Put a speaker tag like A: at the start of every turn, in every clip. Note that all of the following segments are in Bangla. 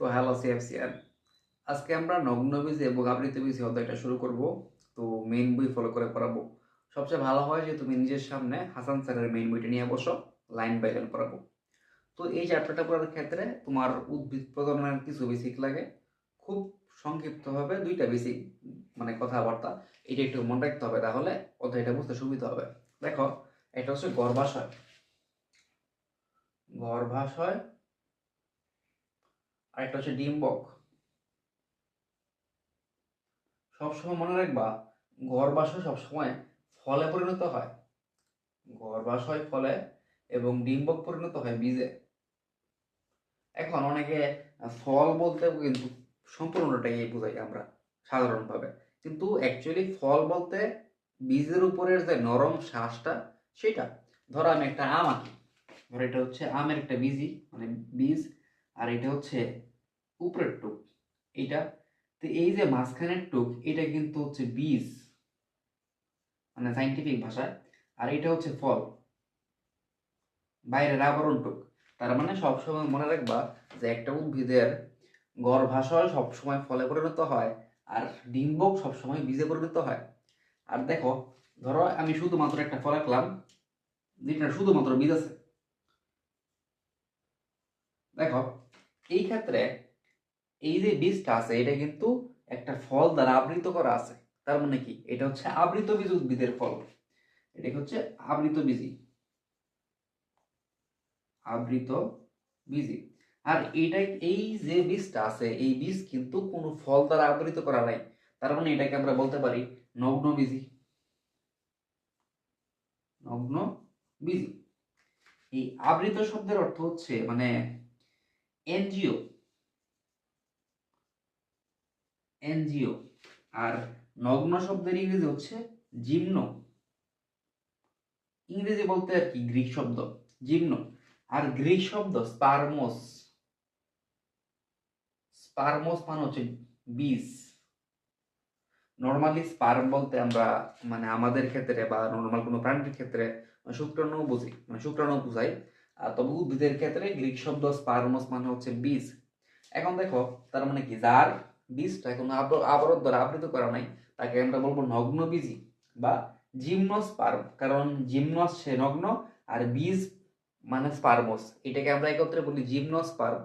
A: তো হ্যালো সিএফসিআর। আজকে আমরা নগ্নবীজ এবং আবৃতবীজ অধ্যায়টা শুরু করব। তো মেইন বই ফলো করে পড়াবো। সবচেয়ে ভালো হয় যে তুমি নিজের সামনে হাসান স্যারের মেইন বইটা নিয়ে বসো লাইন বাই লাইন পড়াবো। তো এই চ্যাপ্টারটা পড়ার ক্ষেত্রে তোমার উদ্ভিদ প্রজননের কিছু বেসিক লাগে। খুব সংক্ষিপ্তভাবে দুইটা বেসিক মানে কথাবার্তা, এটা একটু মনে রাখতে হবে, তাহলে অধ্যায়টা বুঝতে সুবিধা হবে। দেখো, এটা হচ্ছে গর্ভাশয়। গর্ভাশয় আর একটা হচ্ছে ডিম্বক। সবসময় মনে রাখবা গর্ভাশয় সবসময় ফলে পরিণত হয়। গর্ভাশয় ফলে এবং ডিম্বক পরিণত হয় বীজে। এখন অনেকে ফল বলতে কিন্তু সম্পূর্ণটাই বোঝাই আমরা সাধারণভাবে। কিন্তু অ্যাকচুয়ালি ফল বলতে বীজের উপরের যে নরম শ্বাসটা, সেটা। ধরো আমি একটা আম আঁকি। ধরো এটা হচ্ছে আমের একটা বীজই মানে বীজ। আর এটা হচ্ছে উপরের টুক এটা তো এই যে মাঝখানের টুক এটা কিন্তু হচ্ছে বীজ মানে সাইন্টিফিক ভাষায়। আর এটা হচ্ছে ফল, বাইরের আবরণ টুক তার মানে সবসময় মনে রাখবা যে একটা উদ্ভিদের গর্ভাশয় সবসময় ফলে পরিণত হয়, আর ডিম্বক সবসময় বীজে পরিণত হয়। আর দেখো, ধরো আমি শুধুমাত্র একটা ফল আঁকলাম, যেটা শুধুমাত্র বীজ আছে। দেখো, এই ক্ষেত্রে এই যে বীজটা আছে, এটা কিন্তু একটা ফল দ্বারা আবৃত করা আছে। তার মানে কি? এটা হচ্ছে আবৃত বীজ উদ্ভিদের ফল। এটা হচ্ছে আবৃত বীজি। আবৃত বীজি। আর এটা, এই যে বীজটা আছে, এই বীজ কিন্তু কোনো ফল দ্বারা আবৃত করা নাই। তার মানে এটাকে আমরা বলতে পারি নগ্ন বীজি। নগ্ন বীজি। এই আবৃত শব্দের অর্থ হচ্ছে মানে এনজিও। এনজিও। আর নগ্ন শব্দের ইংরেজি হচ্ছে জিম্ন। ইংরেজি বলতে আর কি গ্রিক শব্দ, জিম্ন। আর গ্রিক শব্দ স্পারমোস। স্পারমোস মানে হচ্ছে বীজ। নর্মালি স্পার্ম বলতে আমরা মানে আমাদের ক্ষেত্রে বা নর্মাল কোনো প্রাণীর ক্ষেত্রে শুক্রাণু বুঝি মানে শুক্রাণু বুঝাই। তবে উদ্ভিদের ক্ষেত্রে গ্রিক শব্দ স্পারমোস মানে হচ্ছে বীজ। এখন দেখো, তার মানে কি? যার বীজটা কোনো আবরণ দ্বারা আবৃত করা নাই, তাকে আমরা বলব নগ্ন বীজি বা জিমনোস্পার্ম, কারণ জিমনস সে নগ্ন আর বীজ মানে স্পার্মোস, এটাকে আমরা একত্রে বলি জিমনোস্পার্ম।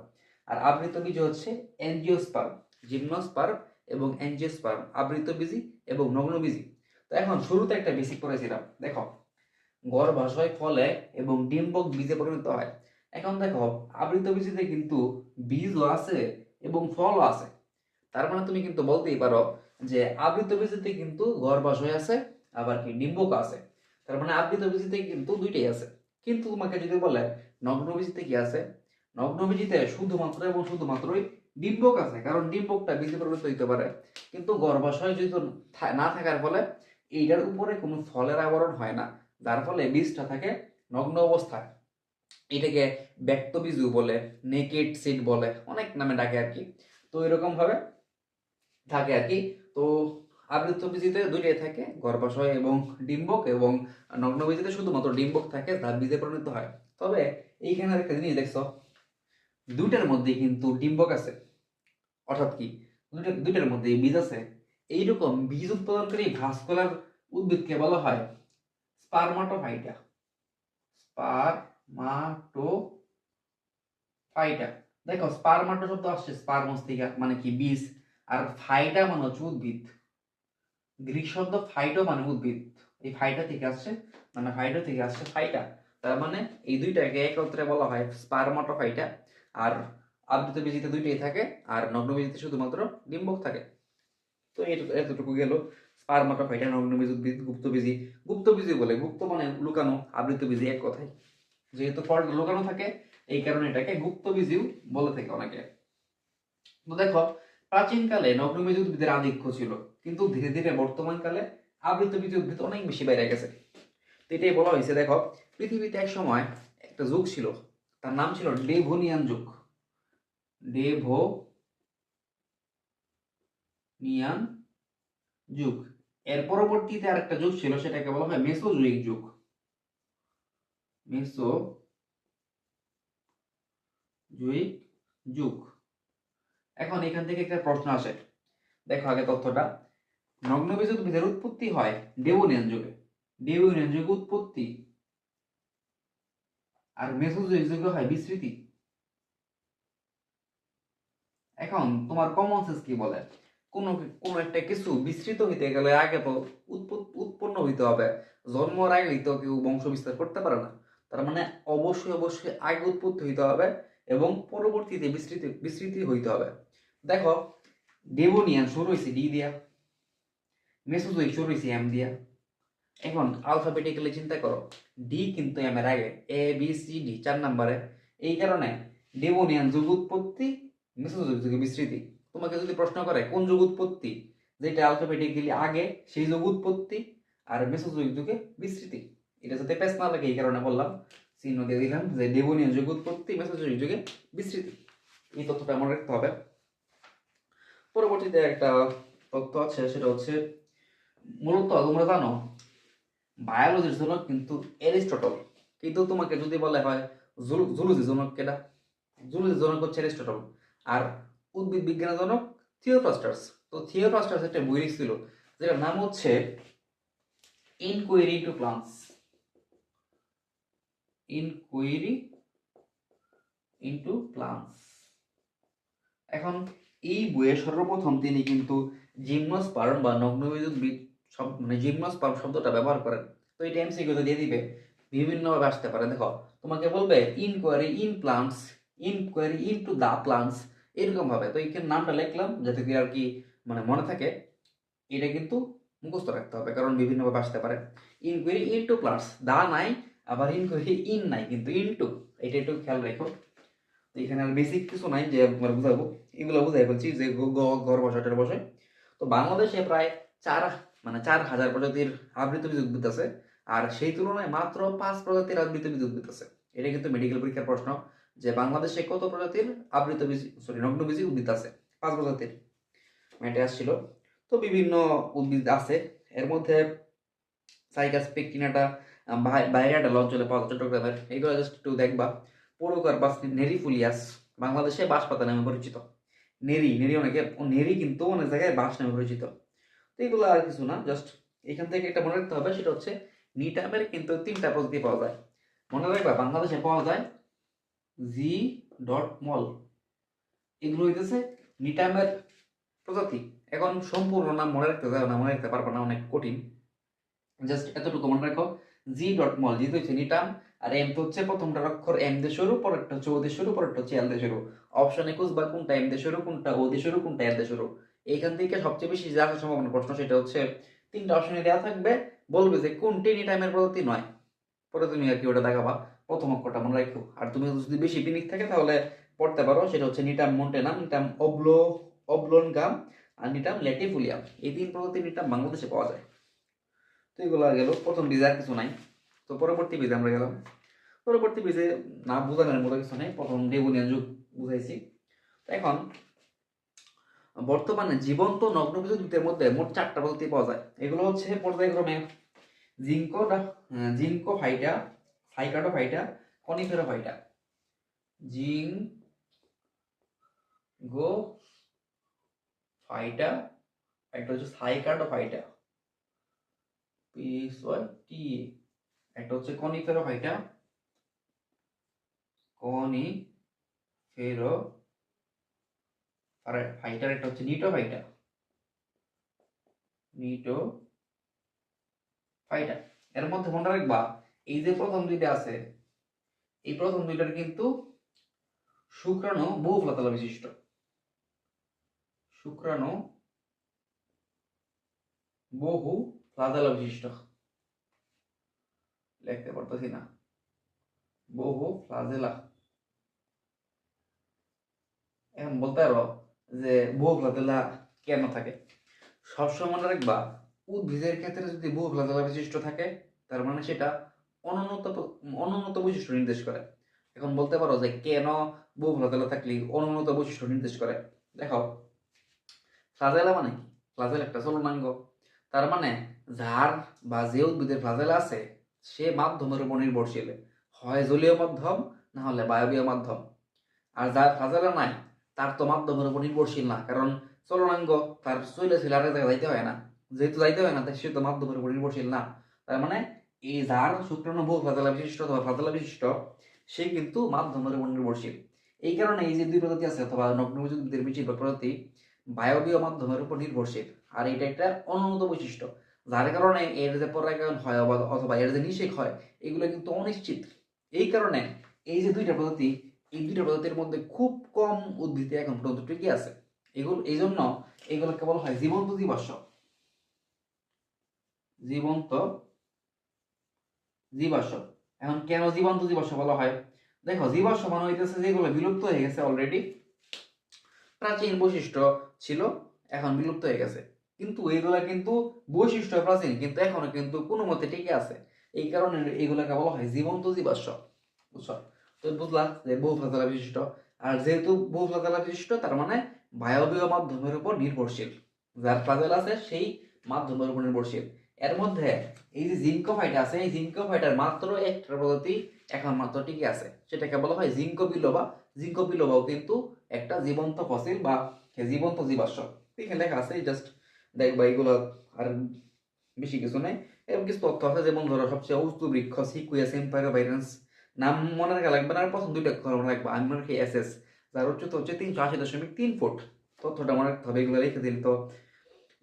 A: আর আবৃত বীজ হচ্ছে এনজিওস্পার্ম, জিমনোস্পার্ম এবং এনজিওস্পার্ম, আবৃত বীজি এবং নগ্ন বীজি তো এখন শুরুতে একটা বেসিক করেছিলাম দেখো, গর্ভাশয় ফলে এবং ডিম্বক বীজে পরিণত হয়। এখন দেখো, আবৃত বীজিতে কিন্তু বীজও আছে এবং ফলও আছে। তার মানে তুমি কিন্তু বলতেই পারো যে আবৃত বীজিতে কিন্তু গর্ভাশয় আছে, আবার কি ডিম্বক আছে। তার মানে আবৃত বীজিতে কিন্তু দুইটাই আছে। কিন্তু তোমাকে যদি বলে নগ্ন বীজিতে কি আছে? নগ্ন বীজিতে শুধুমাত্র এবং শুধুমাত্রই ডিম্বক আছে, কারণ ডিম্বকটা বীজে পরিণত হইতে পারে। কিন্তু গর্ভাশয় যদি না থাকার ফলে এইটার উপরে কোনো ফলের আবরণ হয় না, যার ফলে বীজটা থাকে নগ্ন অবস্থায়। এটাকে ব্যক্ত বীজু বলে নেকেড সিড বলে, অনেক নামে ডাকে আর কি। তো এরকম ভাবে থাকে আর কি। তো আবৃত বীজিতে দুইটাই থাকে, গর্ভাশয় এবং ডিম্বক এবং নগ্ন বীজিতে শুধুমাত্র ডিম্বক থাকে তার বীজে পরিণত হয়। তবে এইখানে একটা জিনিস দেখছ, দুইটার মধ্যে কিন্তু ডিম্বক আছে। অর্থাৎ কি, দুইটা, দুইটার মধ্যে বীজ আছে। এইরকম বীজ উৎপাদনকারী ভাস্কুলার উদ্ভিদকে বলা হয় স্পারমাটোফাইটা। স্পারমাটোফাইটা। দেখো, স্পারমাটো শব্দ আসছে স্পারমস থেকে মানে কি, বীজ। আর ফাইটা মানে হচ্ছে উদ্ভিদ। গ্রিক শব্দ ফাইটো মানে উদ্ভিদ। এই ফাইটা থেকে আসছে মানে ফাইটো থেকে আসছে ফাইটা। তার মানে এই দুইটাকে একত্রে বলা হয় স্পারমাটোফাইটা। আর আবৃত বীজিতে দুইটাই থাকে, আর নগ্ন বীজিতে শুধুমাত্র ডিম্বক থাকে। তো এতটুকু গেল স্পারমাটোফাইটা, নগ্ন বীজ, উদ্ভিদ, গুপ্ত বীজি গুপ্ত বীজি বলে গুপ্ত মানে লুকানো, আবৃত বীজি এক কথাই যেহেতু ফল লুকানো থাকে, এই কারণে এটাকে গুপ্ত বীজিও বলে থাকে অনেকে। তো দেখো প্রাচীনকালে নগ্নবীজ উদ্ভিদের আধিক্য ছিল, কিন্তু ধীরে ধীরে বর্তমান কালে আবৃত বীজ উদ্ভিদ অনেক বেশি বেড়ে গেছে। তো এটাই বলা হয়েছে, দেখো, পৃথিবীতে এক সময় একটা যুগ ছিল, তার নাম ছিল ডেভোনিয়ান যুগ। ডেভো নিয়ান যুগ। এর পরবর্তীতে আর একটা যুগ ছিল, সেটাকে বলা হয় মেসোজুইক যুগ। মেসো জুইক যুগ। এখন এখান থেকে একটা প্রশ্ন আসে। দেখো আগে তথ্যটা। নগ্নবীজ উদ্ভিদের উৎপত্তি হয় ডেবোনিয়ান যুগে। ডেবোনিয়ান যুগে উৎপত্তি। আর মেসোজোয়িক যুগে হয় বিস্তৃতি। এখন তোমার কমন সেন্স কি বলে? কোন কোন একটা কিছু বিস্তৃত হইতে গেলে আগে তো উৎপন্ন হইতে হবে। জন্মর আগে তো কেউ বংশ বিস্তার করতে পারে না। তার মানে অবশ্যই অবশ্যই আগে উৎপত্তি হইতে হবে। এবং পরবর্তীতে বিস্তৃতি বিস্তৃতি হইতে হবে। দেখো ডেবোনিয়ান শুরু হয়েছে ডি দিয়া মেসোজোয়িক শুরু হয়েছে এম দিয়া। এখন আলফাবেটিক্যালি চিন্তা করো ডি কিন্তু এম এর আগে এ বি সি ডি চার নম্বরে। এই কারণে ডেবোনিয়ান যুগ উৎপত্তি মেসোজোয়িক যুগে বিস্তৃতি। তোমাকে যদি প্রশ্ন করে, কোন যুগ উৎপত্তি? যেটা আলফাবেটিক্যালি আগে, সেই যুগ উৎপত্তি, আর মেসোজোয়িক যুগে বিস্তৃতি। এটা যাতে পেস না লাগে, এই কারণে বললাম। চিহ্ন দিয়ে দিলাম যে ডেবোনিয়ান যুগ উৎপত্তি মেসোজোয়িক যুগে বিস্তৃতি। এই তথ্যটা মনে রাখতে হবে। পরবর্তীতে একটা তথ্য আছে, সেটা হচ্ছে, মূলত তোমরা জানো বায়োলজির জনক কিন্তু এরিস্টটল। কিন্তু তোমাকে যদি বলে হয় জুলজি জনক কেটা জুলজি জনক হচ্ছে এরিস্টটল। আর উদ্ভিদ বিজ্ঞানের জনক থিওফ্রাস্টার্স। তো থিওফ্রাস্টার্স একটা বই লিখছিল, যেটার নাম হচ্ছে enquiry to plants enquiry into plants এখন এই বইয়ে সর্বপ্রথম তিনি কিন্তু জিমনোস্পার্ম বা সব মানে জিমনোস্পার্ম শব্দটা ব্যবহার করেন। তো এই এমসিকিউতে দিয়ে দিবে। বিভিন্নভাবে আসতে পারে। দেখো, তোমাকে বলবে enquiry in plants enquiry into the plants এরকম ভাবে তো এইখানে নামটা লিখলাম যাতে কি আর কি মানে মনে থাকে। এটা কিন্তু মুখস্থ রাখতে হবে, কারণ বিভিন্নভাবে আসতে পারে। ইনকোয়ারি ইনটু প্লান্টস দা নাই আবার ইন ইন নাই কিন্তু ইনটু এটা একটু খেয়াল রেখো। তো এখানে আর বেসিক কিছু নাই, যে আমরা বুঝাবো। এগুলো বুঝাই বলছি যে গ- ঘর বসাটার বসে তো বাংলাদেশে প্রায় চার মানে চার হাজার প্রজাতির আবৃত বীজ উদ্ভিদ আছে, আর সেই তুলনায় মাত্র পাঁচ প্রজাতির আবৃত বীজ উদ্ভিদ আছে। এটা কিন্তু মেডিকেল পরীক্ষার প্রশ্ন, যে বাংলাদেশে কত প্রজাতির আবৃত বীজ সরি নগ্ন বীজি উদ্ভিদ আছে? পাঁচ প্রজাতির। এটা আসছিল। তো বিভিন্ন উদ্ভিদ আছে। এর মধ্যে সাইকাস পেকটিনাটা বাইরেটা অঞ্চলে পাওয়া যায় চট্টগ্রামের, এইগুলো জাস্ট একটু দেখবা। পোড়োকার বাস নেরিফুলিয়াস বাংলাদেশে বাঁশপাতা নামে পরিচিত। নেরি নেরি অনেকে নেরি কিন্তু অনেক জায়গায় বাঁশ নামে পরিচিত। তো এগুলো আর কিছু না জাস্ট এখান থেকে একটা মনে রাখতে হবে, সেটা হচ্ছে নিটামের কিন্তু তিনটা প্রজাতি পাওয়া যায়। মনে রাখবা, বাংলাদেশে পাওয়া যায় জি ডট মল এগুলো হইতেছে নিটামের প্রজাতি। এখন সম্পূর্ণ নাম মনে রাখতে যাবে না, মনে রাখতে পারব না, অনেক কঠিন। জাস্ট এতটুকু মনে রাখো। জি ডট মল জি তো হচ্ছে নিটাম, আর এম তো হচ্ছে প্রথমটা অক্ষর এম দিয়ে শুরু, পরেরটা হচ্ছে ও দিয়ে শুরু, পরেরটা হচ্ছে এল দিয়ে শুরু। অপশন একুশ বা কোনটা এম দিয়ে শুরু, কোনটা ও দিয়ে শুরু, কোনটা এল দিয়ে শুরু। এইখান থেকে সবচেয়ে বেশি যা আসার সম্ভাবনা প্রশ্ন সেটা হচ্ছে, তিনটা অপশনে দেওয়া থাকবে, বলবে যে কোনটি নিটামের প্রজাতি নয়। পরে তুমি আর কি ওটা দেখাবা, প্রথম অক্ষরটা মনে রাখো আর তুমি যদি বেশি পিনিক থাকে তাহলে পড়তে পারো, সেটা হচ্ছে নিটাম মন্টেনাম নিটাম অবলো অবলন গাম আর নিটাম ল্যাটিফুলিয়াম এই তিন প্রজাতির নিটাম বাংলাদেশে পাওয়া যায়। তো এগুলো গেল। প্রথম বীজে আর কিছু নাই। তো পরবর্তী বীজে আমরা গেলাম। পরবর্তী বীজে না বোঝানোর মতো কিছু নেই। প্রথম ডেবুনিয়ান যুগ বুঝাইছি। তো এখন বর্তমানে জীবন্ত নগ্ন বীজ উদ্ভিদের মধ্যে মোট চারটা প্রজাতি পাওয়া যায়। এগুলো হচ্ছে পর্যায়ক্রমে জিঙ্কো জিঙ্কো ফাইটা, সাইকাটো ফাইটা, কনিফেরো ফাইটা। জিং গো ফাইটা, একটা হচ্ছে সাইকাটো ফাইটা। পিস ওয়াই টি একটা হচ্ছে কনিফেরো ফাইটা কনি ফেরো, আর ফাইটার একটা হচ্ছে নিটো ফাইটা নিটো ফাইটা এর মধ্যে মনে রাখবা, এই যে প্রথম দুইটা আছে, এই প্রথম দুইটার কিন্তু শুক্রাণু বহু ফলাতলা বিশিষ্ট। শুক্রাণু বহু ফ্লাজালা বিশিষ্ট লিখতে পারতেছি না। বহু ফ্লাজেলা এখন বলতে পারো যে বহু ফ্লাজেলা কেন থাকে? সবসময় মনে রাখবা, উদ্ভিদের ক্ষেত্রে যদি বহু ফ্লাজেলা বিশিষ্ট থাকে, তার মানে সেটা অনুন্নত অনুন্নত বৈশিষ্ট্য নির্দেশ করে। এখন বলতে পারো যে কেন বহু ফ্লাজেলা থাকলে অনুন্নত বৈশিষ্ট্য নির্দেশ করে? দেখো ফ্লাজেলা মানে কি? ফ্লাজেলা একটা চলনাঙ্গ। তার মানে যার বা যে উদ্ভিদের ফ্লাজেলা আছে, সে মাধ্যমের উপর নির্ভরশীল। হয় জলীয় মাধ্যম, না হলে বায়বীয় মাধ্যম। আর যার ফ্লাজেলা নাই, তার তো মাধ্যমের উপর নির্ভরশীল না, কারণ চলনাঙ্গ তার চলে ছিল আরেক জায়গায় যাইতে হয় না। যেহেতু যাইতে হয় না সে তো মাধ্যমের উপর নির্ভরশীল না। তার মানে এই যার শুক্রাণু বহু ফাজলা বিশিষ্ট অথবা ফাজলা বিশিষ্ট, সে কিন্তু মাধ্যমের উপর নির্ভরশীল। এই কারণে এই যে দুই প্রজাতি আছে, অথবা নগ্নবীজদের বেশিরভাগ প্রজাতি, বায়বীয় মাধ্যমের উপর নির্ভরশীল। আর এটা একটা অনুন্নত বৈশিষ্ট্য। যার কারণে এর যে পরাগায়ন হয় অথবা এর যে নিষেক হয়, এগুলো কিন্তু অনিশ্চিত। এই কারণে এই যে দুইটা প্রজাতি এই দুইটা প্রজাতির মধ্যে খুব কম উদ্ভিদে এখন পর্যন্ত টিকে আছে। এগুলো, এই জন্য এগুলোকে বলা হয় জীবন্ত জীবাশ্ম। জীবন্ত জীবাশ্ম। এখন কেন জীবন্ত জীবাশ্ম বলা হয়? দেখো, জীবাশ্ম মানে হইতেছে যেগুলো বিলুপ্ত হয়ে গেছে অলরেডি প্রাচীন বৈশিষ্ট্য ছিল, এখন বিলুপ্ত হয়ে গেছে। কিন্তু এগুলা কিন্তু বৈশিষ্ট্য প্রাচীন কিন্তু এখনও কিন্তু কোনো মতে টিকে আছে। এই কারণে এগুলাকে বলা হয় জীবন্ত জীবাশ্ম, বুঝছ? তো বুঝলা যে বহু ফাজলা বিশিষ্ট। আর যেহেতু বহু ফাজলা বিশিষ্ট, তার মানে বায়বীয় মাধ্যমের উপর নির্ভরশীল। যার ফ্লাজেল আছে, সেই মাধ্যমের উপর নির্ভরশীল। এর মধ্যে এই যে জিঙ্ক জিঙ্কোফাইট আছে, এই জিঙ্ক জিঙ্কোফাইটার মাত্র একটা প্রজাতি এখন মাত্র টিকে আছে। সেটাকে বলা হয় জিঙ্কো বিলোবা। জিঙ্কো বিলোবাও কিন্তু একটা জীবন্ত ফসিল বা জীবন্ত জীবাশ্ম। এখানে লেখা আছে জাস্ট দেখবা এগুলো আর বেশি কিছু নেই। এরকম কিছু তথ্য আছে, যেমন ধরো সবচেয়ে উস্তু বৃক্ষ, সিকুয়াস এম্পায়ারোভাইরেন্স নাম মনে রাখা লাগবে না, আর প্রথম দুইটা কথা মনে রাখবা। আমি মনে রাখি এস এস, যার উচ্চতা হচ্ছে তিনশো আশি দশমিক তিন ফুট। তথ্যটা মনে রাখতে হবে, এগুলো লিখে দিলে তো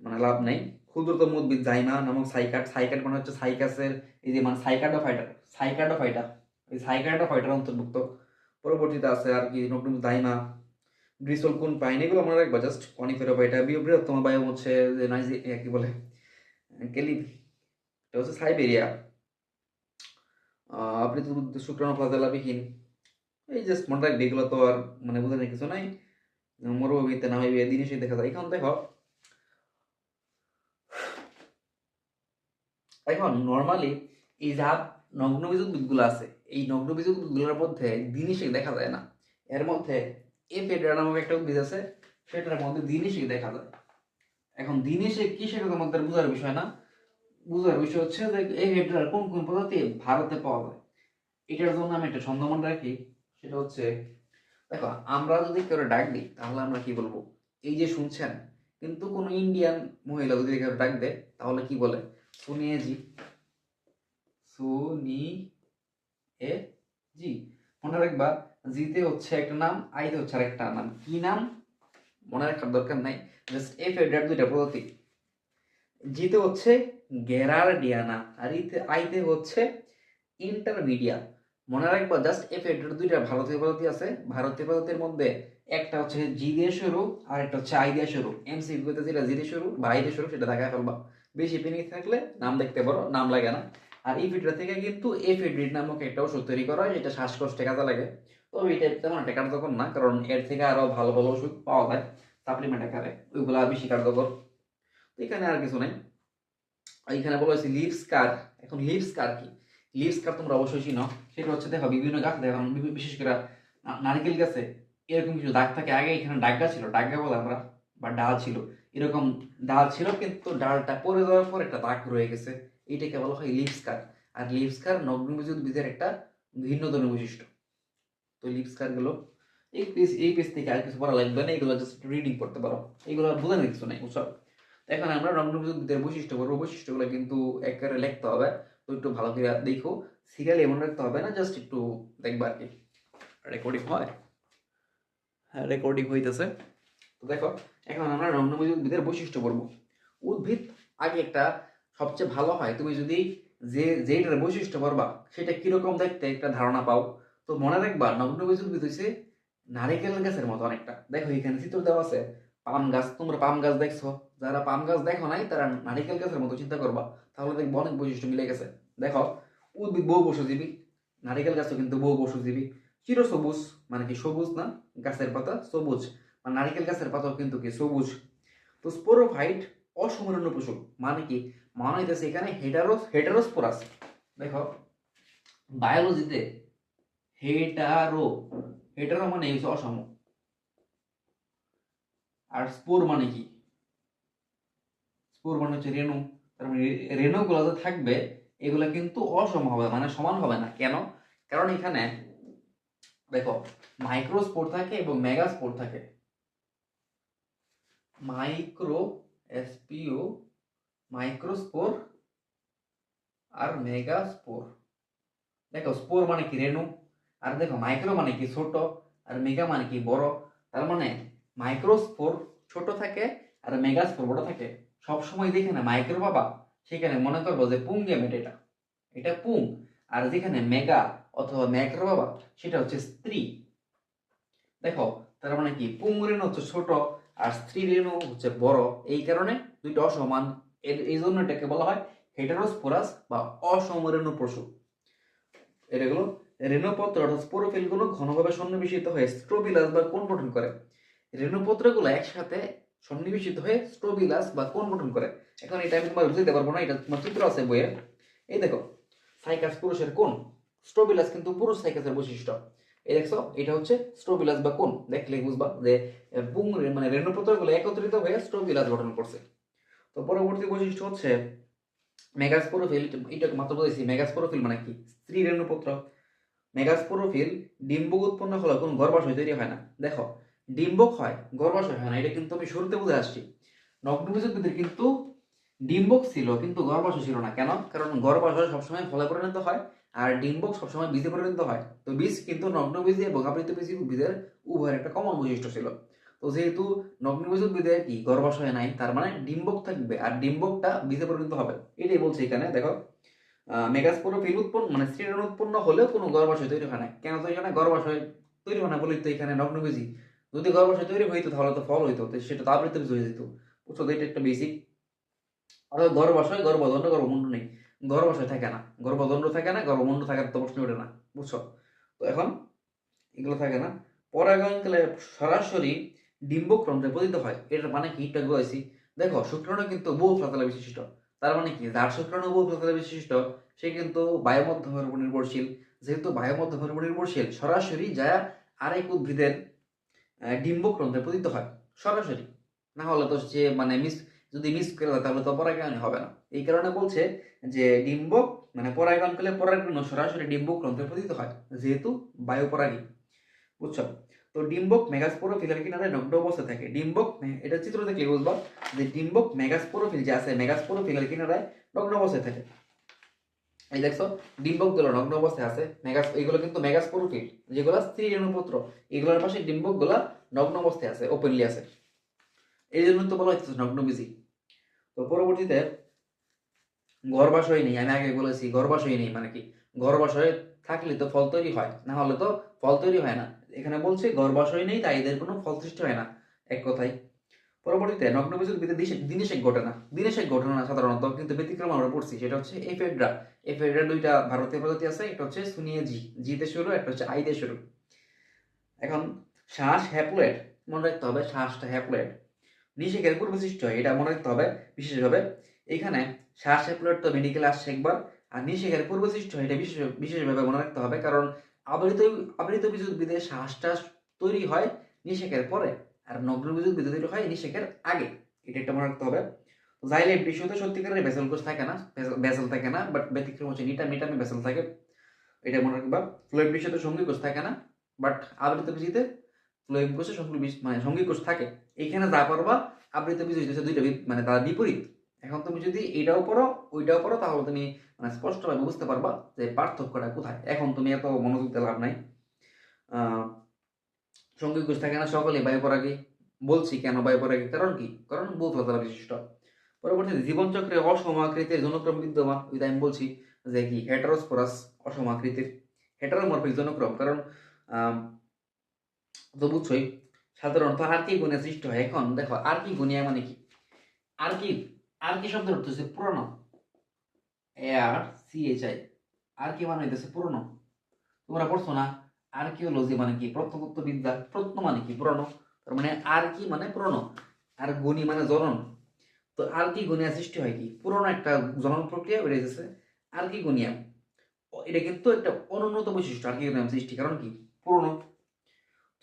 A: মানে লাভ নেই। ক্ষুদ্রতম উদ্ভিদ জাইমা নামক সাইকাট সাইকাট মানে হচ্ছে সাইকাসের এই যে মানে সাইকাডো ফাইটার সাইকাডো ফাইটার। এই সাইকাডো ফাইটার অন্তর্ভুক্ত। পরবর্তীতে আছে আর কি নতুন দাইমা গ্রিসল কোন পাইন এগুলো মনে রাখবা? জাস্ট কনিফেরো ফাইটা বৃহত্তম বায়ু হচ্ছে যে নাইজি কি বলে? কেলি এটা হচ্ছে সাইবেরিয়া। আপনি তো শুক্রাণু ফ্লাজেলাবিহীন এই জাস্ট মনে রাখবে, এগুলো তো আর মানে বোঝানোর কিছু নাই। মরুভূমিতে নামাইবে জিনিসই দেখা যায়। এখন দেখো এখন নর্মালি এই যা নগ্নবীজ উদ্ভিদগুলো আছে, এই নগ্নবীজ উদ্ভিদগুলোর মধ্যে দিনিশেক দেখা যায় না। এর মধ্যে এফেডরা নামক একটা উদ্ভিদ আছে সেটার মধ্যে দিনিশেক দেখা যায়। এখন দিনিশেক কি সেটা তোমাদের বোঝার বিষয় না? বোঝার বিষয় হচ্ছে যে এই হেড্রার কোন কোন প্রজাতি ভারতে পাওয়া যায়? এটার জন্য আমি একটা সন্ধান রাখি, সেটা হচ্ছে, দেখো, আমরা যদি কেউ ডাক দিই, তাহলে আমরা কি বলব? এই যে শুনছেন, কিন্তু কোনো ইন্ডিয়ান মহিলা যদি কেউ ডাক দেয়, তাহলে কি বলে? শুনিয়ে জি। সুনি এ জি। মনে রাখবা জিতে হচ্ছে একটা নাম, আইতে হচ্ছে আরেকটা নাম। কি নাম? মনে রাখার দরকার নাই। জাস্ট এফ এডার দুইটা প্রজাতি। জিতে হচ্ছে গেরার ডিয়ানা আর ইতে, আইতে হচ্ছে ইন্টারমিডিয়া মনে রাখবা জাস্ট এফ এডার দুইটা ভারতীয় প্রজাতি আছে। ভারতীয় প্রজাতির মধ্যে একটা হচ্ছে জি দিয়ে শুরু আর একটা হচ্ছে আই দিয়ে শুরু। এমসি গুতে যেটা জি দিয়ে শুরু বা আই দিয়ে শুরু, সেটা দেখায় ফেলবা। বেশি পেনি থাকলে নাম দেখতে পারো, নাম লাগে না। আর ইফিডরা থেকে কিন্তু এফিড্রিড নামক একটা ওষুধ তৈরি করা হয়, যেটা শ্বাসকষ্টে কাজে লাগে। তবে এটা তেমন একটা কার্যকর না, কারণ এর থেকে আরও ভালো ভালো ওষুধ পাওয়া যায় সাপ্লিমেন্ট আকারে ওইগুলো আর বেশি কার্যকর। তো এখানে আর কিছু নেই। এখানে বলা হয়েছে লিভ স্কার এখন লিভ স্কার কি? লিভ স্কার তোমরা অবশ্যই চিনো। সেটা হচ্ছে দেখো বিভিন্ন গাছ, দেখো বিশেষ করে নারকেল গাছে এরকম কিছু দাগ থাকে। আগে এখানে ডাগা ছিল, ডাগা বলে আমরা, বা ডাল ছিল। এরকম ডাল ছিল, কিন্তু ডালটা পরে যাওয়ার পর একটা দাগ রয়ে গেছে। এটাকে বলা হয় লিপস্কার আর লিপস্কার নগ্নবীজ উদ্ভিদের একটা ভিন্ন ধরনের বৈশিষ্ট্য। তো গুলো এই পেজ এই পেজ থেকে আর কিছু পড়া লাগবে না, এগুলো জাস্ট রিডিং করতে পারো। এগুলো বোঝানোর কিছু নেই, বুঝছ? এখন আমরা উদ্ভিদের বৈশিষ্ট্য করব বৈশিষ্ট্যগুলো কিন্তু একেবারে লিখতে হবে, তো একটু ভালো করে দেখো। সিরিয়াল এমন রাখতে হবে না জাস্ট একটু দেখবা আর কি। রেকর্ডিং হয়? হ্যাঁ রেকর্ডিং হইতেছে। তো দেখো, এখন আমরা রঙ্গনবীজ উদ্ভিদের বৈশিষ্ট্য পড়ব। উদ্ভিদ আগে একটা সবচেয়ে ভালো হয়, তুমি যদি যে, যেটার বৈশিষ্ট্য পড়বা, সেটা কীরকম দেখতে একটা ধারণা পাও? তো মনে রাখবা নগ্নবীজ উদ্ভিদ হচ্ছে নারিকেল গাছের মতো অনেকটা। দেখো, এখানে চিত্র দেওয়া আছে, পাম গাছ, তোমরা পাম গাছ দেখছ। যারা পাম গাছ দেখো নাই, তারা নারিকেল গাছের মতো চিন্তা করবা। তাহলে দেখব অনেক বৈশিষ্ট্য মিলে গেছে। দেখো, উদ্ভিদ বহু বসুজীবী নারিকেল গাছও কিন্তু বহু বসুজীবী চিরসবুজ মানে কি সবুজ না? গাছের পাতা সবুজ। আর নারিকেল গাছের পাতাও কিন্তু কি সবুজ। তো স্পোরোফাইট অসমরণ্য পশু মানে কি? মানে এখানে হেটারোস হেটারোস্পোরাস। দেখো বায়োলজিতে হেটারো হেটারো মানে হচ্ছে অসম। আর স্পোর মানে কি? স্পোর মানে হচ্ছে রেণু। তার মানে রেণুগুলো যে থাকবে, এগুলো কিন্তু অসম হবে মানে সমান হবে না। কেন? কারণ এখানে দেখো মাইক্রোস্পোর থাকে এবং মেগাস্পোর থাকে। মাইক্রো এসপিও মাইক্রোস্পোর আর মেগাস্পোর দেখো স্পোর মানে কি? রেণু। আর দেখো মাইক্রো মানে কি ছোট, আর মেগা মানে কি বড়? তার মানে মাইক্রোস্পোর ছোট থাকে আর মেগাস্পোর বড় থাকে। সবসময় যেখানে মাইক্রো পাবা, সেখানে মনে করব যে পুং গেমেট এটা এটা। পুং। আর যেখানে মেগা অথবা ম্যাক্রো পাবা, সেটা হচ্ছে স্ত্রী। দেখো, তার মানে কি? পুং রেণু হচ্ছে ছোট, আর স্ত্রী রেণু হচ্ছে বড়। এই কারণে দুইটা অসমান। এর, এই জন্য এটাকে বলা হয় হেটারোস্পোরাস বা অসমরেণু পশু এটাগুলো রেণুপত্র অর্থাৎ স্পোরোফিলগুলো ঘনভাবে সন্নিবেশিত হয়ে স্ট্রোবিলাস বা কোন গঠন করে। রেণুপত্রগুলো একসাথে সন্নিবেশিত হয়ে স্ট্রোবিলাস বা কোন গঠন করে। এখন এটা আমি তোমার বুঝতে পারব না, এটা তোমার চিত্র আছে বইয়ে এই দেখো, সাইকাস পুরুষের কোন স্ট্রোবিলাস কিন্তু পুরুষ সাইকাসের বৈশিষ্ট্য। এই দেখছ, এটা হচ্ছে স্ট্রোবিলাস বা কোন দেখলে বুঝবা যে পুং মানে রেণুপত্রগুলো একত্রিত হয়ে স্ট্রোবিলাস গঠন করছে। তো পরবর্তী বৈশিষ্ট্য হচ্ছে মেগাস্পোরোফিল এটা মাত্র বলেছি মেগাস্পোরোফিল মানে কি? স্ত্রী রেণুপত্র। মেগাস্পোরোফিল ডিম্বক উৎপন্ন হলে কোন গর্ভাশয় তৈরি হয় না। দেখো, ডিম্বক হয় গর্ভাশয় হয় না, এটা কিন্তু আমি শুরুতে বুঝে আসছি। নগ্নবীজকদের কিন্তু ডিম্বক ছিল, কিন্তু গর্ভাশয় ছিল না। কেন? কারণ গর্ভাশয় সবসময় ফলে পরিণত হয়, আর ডিম্বক সবসময় বীজে পরিণত হয়। তো বীজ কিন্তু নগ্নবীজে এবং আবৃত বীজ বীজের উভয়ের একটা কমন বৈশিষ্ট্য ছিল। তো যেহেতু নগ্নবীজক বীজে কি গর্ভাশয় নাই, তার মানে ডিম্বক থাকবে, আর ডিম্বকটা বীজে পরিণত হবে। এটাই বলছে এখানে, দেখো। মেগাস্পোরোফিল উৎপন্ন মানে স্ত্রীর উৎপন্ন হলেও কোনো গর্ভাশয় তৈরি হয় না কেন তো এখানে গর্ভাশয় তৈরি হয় না বলি তো এখানে নগ্নবীজি যদি গর্ভাশয় তৈরি হইতো, তাহলে তো ফল হইতো সেটা তো আবৃত বীজ হয়ে যেত বুঝছ তো, এটা একটা বেসিক অর্থাৎ গর্ভাশয়, গর্ভদণ্ড, গর্ভমুণ্ড নেই। গর্ভাশয় থাকে না। গর্ভদণ্ড থাকে না, গর্ভমুণ্ড থাকার তো প্রশ্ন ওঠে না, বুঝছ? তো এখন এগুলো থাকে না। পরাগায়নকালে সরাসরি ডিম্বক্রন্থে পতিত হয়। এটার মানে কি? একটু বলেছি দেখো, শুক্রাণু কিন্তু বহু ফলাতলা বিশিষ্ট। তার মানে কি? যার শুক্রাণু বহু বিশিষ্ট, সে কিন্তু বায়ুমধ্যমের উপর নির্ভরশীল। যেহেতু বায়ুমধ্যমের উপর নির্ভরশীল, সরাসরি যা আরেক উদ্ভিদের ডিম্বক্রন্থে পতিত হয়। সরাসরি। না হলে তো সে মানে মিস, যদি মিস করে দেয় তাহলে তো পরাগায়ন হবে না। এই কারণে বলছে যে ডিম্ব মানে পরাগায়ন করলে পরাগায়ন সরাসরি ডিম্ব ডিম্বক্রন্থে পতিত হয়, যেহেতু বায়ু পরাগী বুঝছ? তো ডিম্বক মেগাস্পোরোফিলের কিনারে নগ্ন অবস্থায় থাকে। ডিম্বক এটা চিত্র দেখলে বুঝবা? যে ডিম্বক মেগাস্পোরোফিল যে আছে মেগাস্পোরোফিলের কিনারায় নগ্ন অবস্থায় থাকে। এই দেখছ, ডিম্বকগুলো নগ্ন অবস্থায় আছে, মেগাস, এগুলো কিন্তু মেগাস্পোরোফিল, যেগুলো স্ত্রী রেণুপুত্র, এগুলোর পাশে ডিম্বকগুলা নগ্ন অবস্থায় আছে ওপেনলি আছে। এই জন্য তো বলা হচ্ছে নগ্নবীজি তো পরবর্তীতে, গর্ভাশয় নেই, আমি আগে বলেছি গর্ভাশয় নেই মানে কি? গর্ভাশয় থাকলে তো ফল তৈরি হয়, না হলে তো ফল তৈরি হয় না। এখানে বলছে গর্ভাশয় নেই, তাই এদের কোনো ফল সৃষ্টি হয় না। এক কথায়। পরবর্তীতে নগ্নবীজের ভিতরে দিনেশেক ঘটে না। দিনেশেক ঘটনা না সাধারণত কিন্তু ব্যতিক্রম আমরা পড়ছি। সেটা হচ্ছে এফেড্রা এফেড্রা দুইটা ভারতীয় প্রজাতি আছে, একটা হচ্ছে সুনিয়ে জি। জিতে শুরু, একটা হচ্ছে আইতে শুরু। এখন, শ্বাস হ্যাপলেট মনে রাখতে হবে, শ্বাসটা হ্যাপলেট নিষেকের পূর্ব সৃষ্টি হয়, এটা মনে রাখতে হবে বিশেষভাবে। এখানে শ্বাস হ্যাপলেট তো মেডিকেল আসছে একবার, আর নিষেকের পূর্ব সৃষ্টি হয়, এটা বিশেষ বিশেষভাবে মনে রাখতে হবে, কারণ আবৃত আবৃত বিদ্যুৎবিদে শ্বাসটা তৈরি হয় নিষেকের পরে, আর নগ্ন বিদ্যুৎ তৈরি হয় নিষেকের আগে। এটা একটা মনে রাখতে হবে। জাইলেট টিস্যুতে সত্যিকারের ভেসেল কোষ থাকে না ভেসেল থাকে না বাট ব্যতিক্রম হচ্ছে নিটা মিটামে ভেসেল থাকে। এটা মনে রাখবা। ফ্লোয়েড টিস্যুতে সঙ্গী কোষ থাকে না বাট আবৃত বীজিতে ফ্লোয়েড কোষে সঙ্গী মানে সঙ্গী কোষ থাকে। এইখানে যা পারবা আবৃত বীজ দুইটা মানে তার বিপরীত। এখন তুমি যদি এইটাও পড়ো, ওইটাও পড়ো, তাহলে তুমি মানে স্পষ্টভাবে বুঝতে পারবা যে পার্থক্যটা কোথায়। এখন তুমি এত মনোযোগ দিতে লাভ নাই। সঙ্গী কোষ থাকে না সকলে বায়ুপরাগী বলছি কেন বায়ু বায়ুপরাগী কারণ কি? কারণ বহুফলতা বিশিষ্ট। পরবর্তীতে জীবনচক্রে অসমাকৃতির জনক্রম বিদ্যমান। ওইটা আমি বলছি যে কি? হেটারোস্পোরাস অসমাকৃতির। হেটারোমরফিক জনক্রম। কারণ তো বুঝছই, সাধারণত আর কি গুণে সৃষ্টি হয়? এখন দেখো, আর কি গুণিয়া মানে কি? আর কি আর কি শব্দের অর্থ হচ্ছে পুরনো আর, সি, এইচ, আই। আর কি মানে হইতেছে পুরনো? তোমরা পড়ছো না? আর্কিওলজি মানে কি? প্রত্নতত্ত্ব বিদ্যা প্রত্ন মানে কি? পুরনো। তার মানে আর কি মানে পুরনো। আর গুণী মানে জনন। তো আর কি গুণিয়া সৃষ্টি হয় কি? পুরনো একটা জনন প্রক্রিয়া বেড়ে গেছে। আর কি গুণিয়া? এটা কিন্তু একটা অনুন্নত বৈশিষ্ট্য আর কি সৃষ্টি। কারণ কি? পুরনো।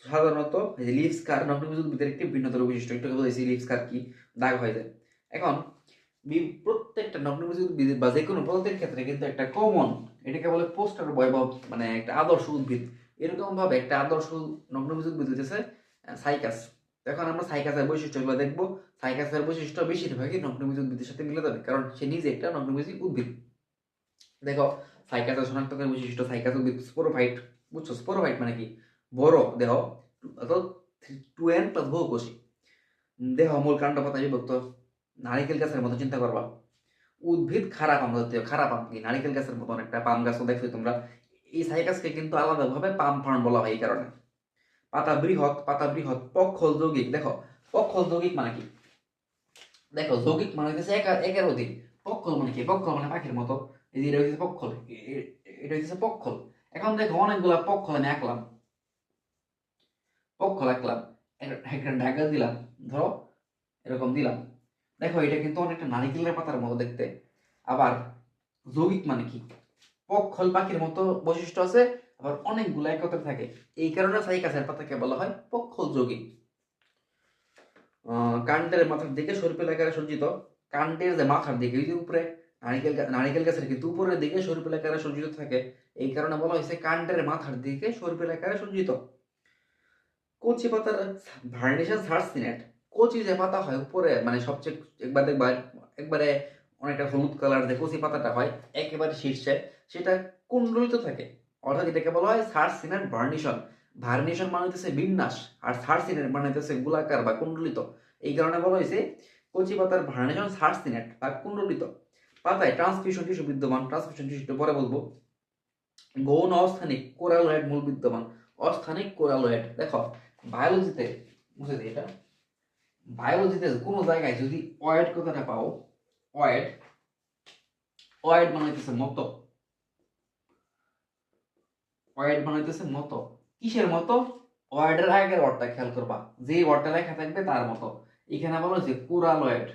A: সাধারণত লিভ স্কার নগ্নবিদ্যুৎ একটি ভিন্নতর বৈশিষ্ট্য। একটু বলেছি লিভ স্কার কি? দাগ হয়ে যায়। এখন প্রত্যেকটা নগ্নবিদ্যুৎ বা যে কোনো প্রজাতির ক্ষেত্রে কিন্তু একটা কমন এটাকে বলে পোস্টার বৈভব মানে একটা আদর্শ উদ্ভিদ। এরকম ভাবে একটা আদর্শ নগ্নবিদ্যুৎ উদ্ভিদ হচ্ছে সাইকাস এখন আমরা সাইকাসের বৈশিষ্ট্যগুলো দেখব। সাইকাসের বৈশিষ্ট্য বেশিরভাগই নগ্নবীজ উদ্ভিদের সাথে মিলে যাবে, কারণ সে নিজে একটা নগ্নবীজ উদ্ভিদ। দেখো সাইকাসের শনাক্তকারী বৈশিষ্ট্য সাইকাস উদ্ভিদ স্পোরোফাইট বুঝছ? স্পোরোফাইট মানে কি? বড় দেহ, অর্থাৎ টু এন প্লাস বহুকোষী। দেহ, মূল কাণ্ড পাতা বিভক্ত। নারিকেল গাছের মতো চিন্তা করবা। উদ্ভিদ খারাপ আমরা জাতীয়, খারাপ আম কি? নারিকেল গাছের মতো একটা পাম গাছও দেখছ তোমরা। এই সাইকাসকে কিন্তু আলাদাভাবে পাম ফার্ম বলা হয় এই কারণে। পাতা বৃহৎ পাতা বৃহৎ, পক্ষল যৌগিক। দেখো, পক্ষল যৌগিক মানে কি? দেখো, যৌগিক মানে একা- একের অধিক পক্ষল মানে কি? পক্ষল মানে পাখির মতো। এই যে এটা হচ্ছে পক্ষল। এটা হইতেছে পক্ষল। এখন দেখো, অনেকগুলা পক্ষল আমি আঁকলাম। পক্ষল আঁকলাম। একটা- ডাকা দিলাম। ধরো, এরকম দিলাম। দেখো, এটা কিন্তু অনেকটা নারিকেলের পাতার মতো দেখতে। আবার যৌগিক মানে কি? পক্ষল পাখির মতো বৈশিষ্ট্য আছে, আবার অনেকগুলো একত্রে থাকে। এই কারণে সাইকাসের পাতাকে বলা হয় পক্ষল যৌগিক। কাণ্ডের মাথার দিকে সরপিল আকারে সজ্জিত। কাণ্ডের যে মাথার দিকে ওই যে উপরে, নারিকেল নারিকেল গাছের কিন্তু উপরের দিকে সরপিল আকারে সজ্জিত থাকে। এই কারণে বলা হয়েছে কাণ্ডের মাথার দিকে সরপিল আকারে সজ্জিত। কচি পাতার ভার্নিশন সার্সিনেট। কচি যে পাতা হয়, উপরে মানে সবচেয়ে একবার দেখবা একবারে অনেকটা হলুদ কালার যে কচি পাতাটা হয়, একেবারে শীর্ষে, সেটা কুণ্ডলিত থাকে। অর্থাৎ এটাকে বলা হয় সার্সিনেট ভার্নিশন ভার্নিশন মানে হচ্ছে বিন্যাস, আর সার্সিনেট মানে হচ্ছে গোলাকার বা কুণ্ডলিত। এই কারণে বলা হয়েছে কচি পাতার ভার্নিশন সার্সিনেট বা কুণ্ডলিত। পাতায় ট্রান্সমিশন টিস্যু বিদ্যমান ট্রান্সমিশন টিস্যু পরে বলব। গৌণ অস্থানিক কোরালয়েড মূল বিদ্যমান। অস্থানিক কোরালয়েড, দেখো বায়োলজিতে বুঝে দিই এটা? বায়োলজিতে কোনো জায়গায় যদি অয়েড কথাটা পাও অয়েড অয়েড হইতেছে মতো। অয়েড হইতেছে মতো। কিসের মতো? ওয়ার্ডের আগের ওয়ার্ডটা খেয়াল করবা। যে ওয়ার্ডটা লেখা থাকবে তার মতো। এখানে বলা হয়েছে কুরালয়েড।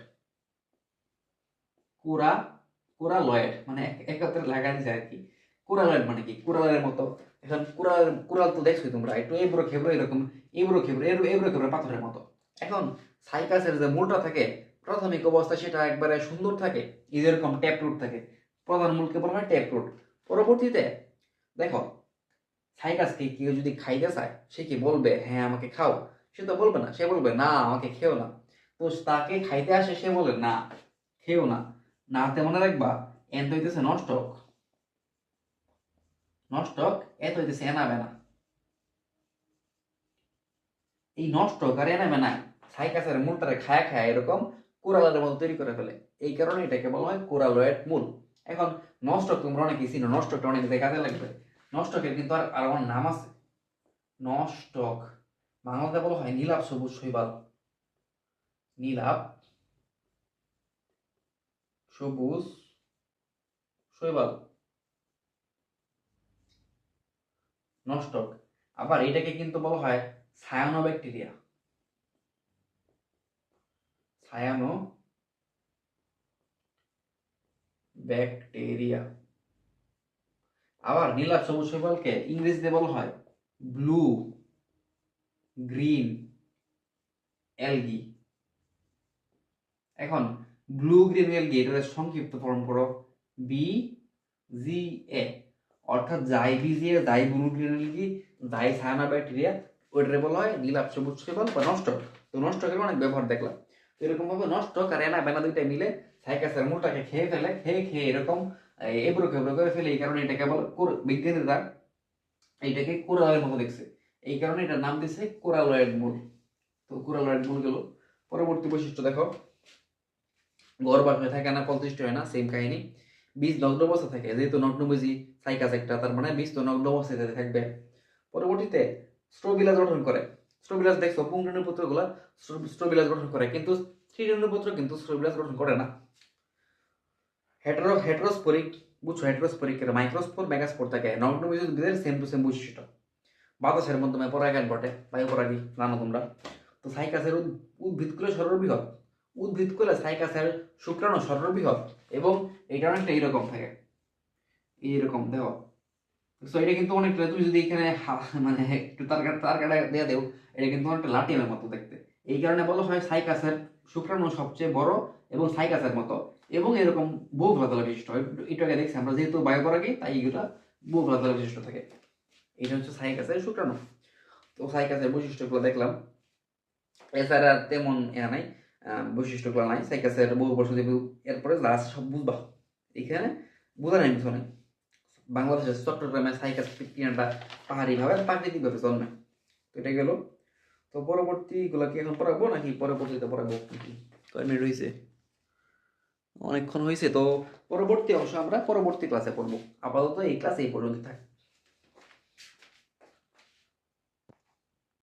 A: কুরা, কুরালয়েড মানে এক- একত্রে লাগা দিছে আর কি। কুরালয়েড মানে কি? কুরালের মতো। এখন কুরাল কুরাল তো দেখছোই তোমরা, একটু এবড়ো খেবড়ো এরকম এবড়ো খেবড়ো এবড়ো খেবড়ো পাথরের মতো। এখন সাইকাসের যে মূলটা থাকে, প্রাথমিক অবস্থা সেটা একবারে সুন্দর থাকে, যেরকম ট্যাপ রুট থাকে। প্রধান মূলকে বলা হয় ট্যাপ রুট পরবর্তীতে, দেখো, সাইকাসকে কেউ যদি খাইতে চায়, সে কি বলবে হ্যাঁ আমাকে খাও সে তো বলবে না, সে বলবে, না, আমাকে খেও না। তো তাকে খাইতে আসে, সে বলে, না, খেও না। নাতে মনে রাখবা, এন তো হইতেছে নষ্টক। নষ্টক এত হইতেছে এনাবে না এই নষ্টক আর এনাবে না সাইকাসের মূলটারে খায়া খায়া এরকম কোরালের মতো তৈরি করে ফেলে। এই কারণে এটাকে বলা হয় কোরালয়েড মূল। এখন নষ্টক তোমরা অনেকে চিনো, নষ্টকটা অনেক দেখাতে লাগবে। নষ্টকের কিন্তু আর আর আমার নাম আছে। নষ্টক। বাংলাতে বলা হয় নীলাভ সবুজ শৈবাল। নীলাভ সবুজ শৈবাল। নষ্টক। আবার এটাকে কিন্তু বলা হয় সায়ানো ব্যাকটেরিয়া সায়ানো ব্যাকটেরিয়া। আবার নীলাভ সবুজ শৈবালকে ইংরেজিতে বলা হয় ব্লু, গ্রিন, অ্যালগি। এখন ব্লু, গ্রিন, অ্যালগি এটার সংক্ষিপ্ত ফর্ম করো বি জি এ অর্থাৎ যাই বিজিএ যাই ব্লু গ্রিন, অ্যালগি, যাই সায়ানা ব্যাকটেরিয়া, ওইটারে বলা হয় নীলাভ সবুজ শৈবাল বা নষ্টক তো নষ্টকের অনেক ব্যবহার দেখলাম। এরকম ভাবে নষ্টক আর এনা বেনা দুইটা মিলে সাইকাসের মূলটাকে খেয়ে ফেলে, খেয়ে খেয়ে এরকম এবড়ো খেবড়ো করে ফেলে, এই কারণে এটাকে বলে কোর- বিজ্ঞানীরা এইটাকে কোরালয়ের মতো দেখছে। এই কারণে এটার নাম দিছে কোরালয়েড মূল। তো কোরালয়েড মূল গেল। পরবর্তী বৈশিষ্ট্য দেখো। গর্ভাশ হয়ে থাকে না পলতিষ্ঠ হয় না সেম কাহিনী। বীজ নগ্ন অবস্থা থাকে, যেহেতু নগ্নবীজি সাইকাস একটা, তার মানে বীজ তো নগ্ন অবস্থায় থাকবে। পরবর্তীতে স্ট্রোবিলাস গঠন করে। স্ট্রোবিলাস দেখছ পুংরেণু পুত্রগুলা স্ট্রোবিলাস গঠন করে? কিন্তু স্ত্রীরেণু পুত্র কিন্তু স্ট্রোবিলাস গঠন করে না। হেটারো হেটারোস্পোরিক বুঝছ হেটারোস্পোরিক এর মাইক্রোস্পোর মেগাস্পোর থাকে। নগ্নবীজ উদ্ভিদের সেম টু সেম বৈশিষ্ট্য। বাতাসের মাধ্যমে পরাগায়ন ঘটে, বায়ু পরাগী জানো তোমরা। তো সাইকাসের উদ- উদ্ভিদকুলে সর্ববৃহৎ উদ্ভিদকুলে সাইকাসের শুক্রাণু সর্ববৃহৎ এবং এটা অনেকটা এইরকম থাকে। এইরকম দেখো তো এটা কিন্তু অনেকটা তুমি যদি এখানে মানে একটু তার তার কাটা দিয়ে দেও, এটা কিন্তু অনেকটা লাটিমের মতো দেখতে। এই কারণে বলা হয় সাইকাসের শুক্রাণু সবচেয়ে বড় এবং সাইকাসের মতো। এবং এরকম বহু ফলাতলা বিশিষ্ট। একটু দেখছি, আমরা যেহেতু বায়ু পরাগী তাই এগুলা বহু ফলাতলা বিশিষ্ট থাকে। এটা হচ্ছে সাইকাসের শুক্রাণু। তো সাইকাসের বৈশিষ্ট্যগুলো দেখলাম। এছাড়া তেমন ইয়া নাই বৈশিষ্ট্যগুলো নাই। সাইকাসের বহু বছর এরপরে লাস্ট সব বুঝবা। এখানে বোঝা নাই কিছু নাই। বাংলাদেশের চট্টগ্রামে সাইকাস পাহাড়ি ভাবে প্রাকৃতিক ভাবে জন্মে তো এটা গেল। তো পরবর্তী গুলা কি এখন পড়াবো নাকি পরবর্তীতে পড়াবো তো কয় মিনিট হয়েছে অনেকক্ষণ হয়েছে তো পরবর্তী অংশ আমরা পরবর্তী ক্লাসে পড়ব। আপাতত এই ক্লাস এই পর্যন্ত থাক।